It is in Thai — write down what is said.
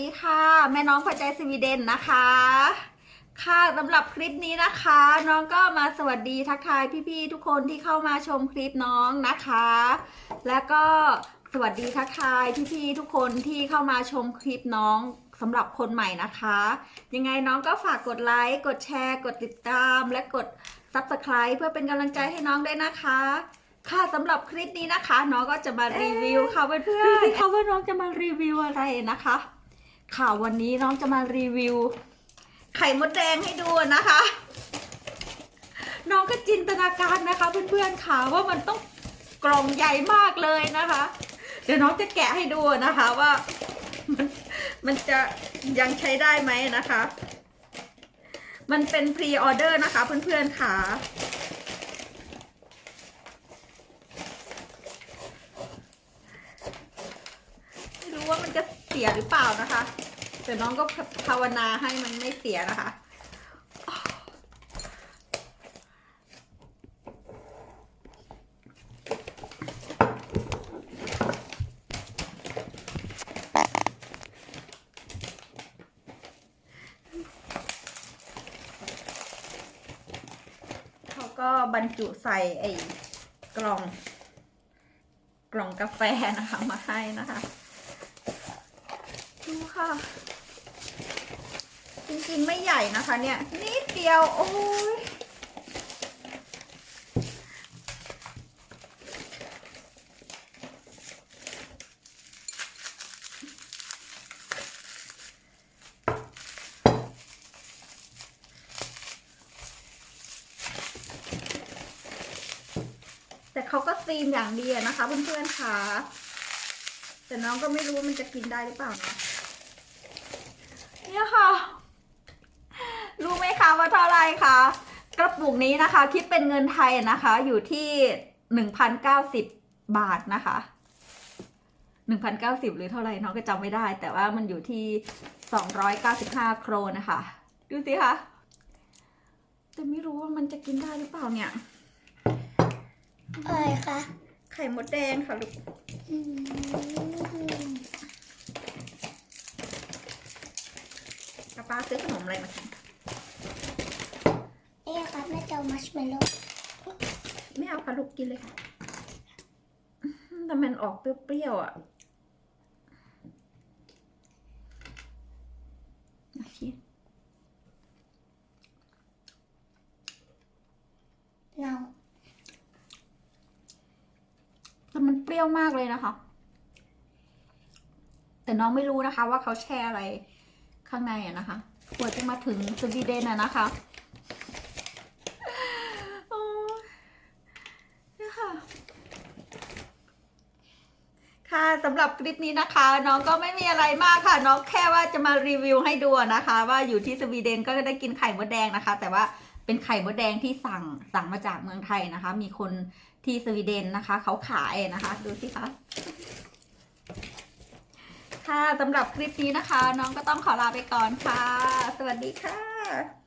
ดีค่ะ แม่น้องพอใจสวีเดนนะคะ ค่ะสำหรับคลิปนี้นะคะ น้องก็มาสวัสดีทักทายพี่ๆทุกคนที่เข้ามาชมคลิปน้องนะคะ แล้วก็สวัสดีทักทายพี่ๆทุกคนที่เข้ามาชมคลิปน้องสำหรับคนใหม่นะคะ ยังไงน้องก็ฝากกดไลค์กดแชร์ กดติดตาม และกด Subscribe เพื่อเป็นกำลังใจให้น้องด้วยนะคะค่ะสำหรับคลิปนี้นะคะ น้องก็จะมารีวิวค่ะเพื่อนๆเขาว่าน้องจะมารีวิวอะไรนะคะ ค่ะวันนี้น้องจะมารีวิว ไข่มดแดงให้ดูนะคะ น้องก็จินตนาการนะคะเพื่อนๆค่ะว่ามันต้องกล่องใหญ่มากเลยนะคะ เดี๋ยวน้องจะแกะให้ดูนะคะว่ามันมันจะยังใช้ได้ไหมนะคะ มันเป็นพรีออเดอร์นะคะเพื่อนๆค่ะไม่รู้ว่ามันจะเสียหรือเปล่านะคะ แต่น้องก็ภาวนาให้มันไม่เสียนะคะ เขาก็บรรจุใส่ไอ้กล่อง กล่องกาแฟนะคะมาให้นะคะ ดูค่ะ ริงๆไม่ใหญ่นะคะเนี่ย นิดเดียว โอ้ยแต่เขาก็ซีมอย่างดีนะคะเพื่อนๆค่ะ แต่น้องก็ไม่รู้ว่ามันจะกินได้หรือเปล่านะเนี่ยค่ะ คะว่าเท่าไหรคะกระปุกนี้นะคะ คิดเป็นเงินไทยนะคะ อยู่ที่หนึ่งพันเก้าสิบบาทนะคะหนึ่งพันเก้าสิบหรือเท่าไหร่น้องก็จำไม่ได้ แต่ว่ามันอยู่ที่สองร้อยเก้าสิบห้าโครนนะคะ ดูสิคะแต่ไม่รู้ว่ามันจะกินได้หรือเปล่าเนี่ยอะไรคะไข่มดแดงค่ะลูกอืมป้าป้าซื้อขนมอะไรมากินนี่ครับแม่เจ้ามัชเมลโล่ไม่เอาค่ะลูกกินเลยค่ะอื้อหือแต่มันออกเปรี้ยวๆอะโอเคเราแต่มันเปรี้ยวมากเลยนะคะ แต่น้องไม่รู้นะคะว่าเขาแช่อะไรข้างในอะนะคะกว่าจะมาถึงสวีเดนอะนะคะโอ้ยเนี่ยค่ะ ค่ะสำหรับคลิปนี้นะคะ น้องก็ไม่มีอะไรมากค่ะ น้องแค่ว่าจะมารีวิวให้ดูนะคะ ว่าอยู่ที่สวีเดนก็ได้กินไข่มดแดงนะคะ แต่ว่าเป็นไข่มดแดงที่สั่งสั่งมาจากเมืองไทยนะคะ มีคนที่สวีเดนนะคะ เขาขายนะคะ ดูสิคะค่ะสำหรับคลิปนี้นะคะ น้องก็ต้องขอลาไปก่อนค่ะ สวัสดีค่ะ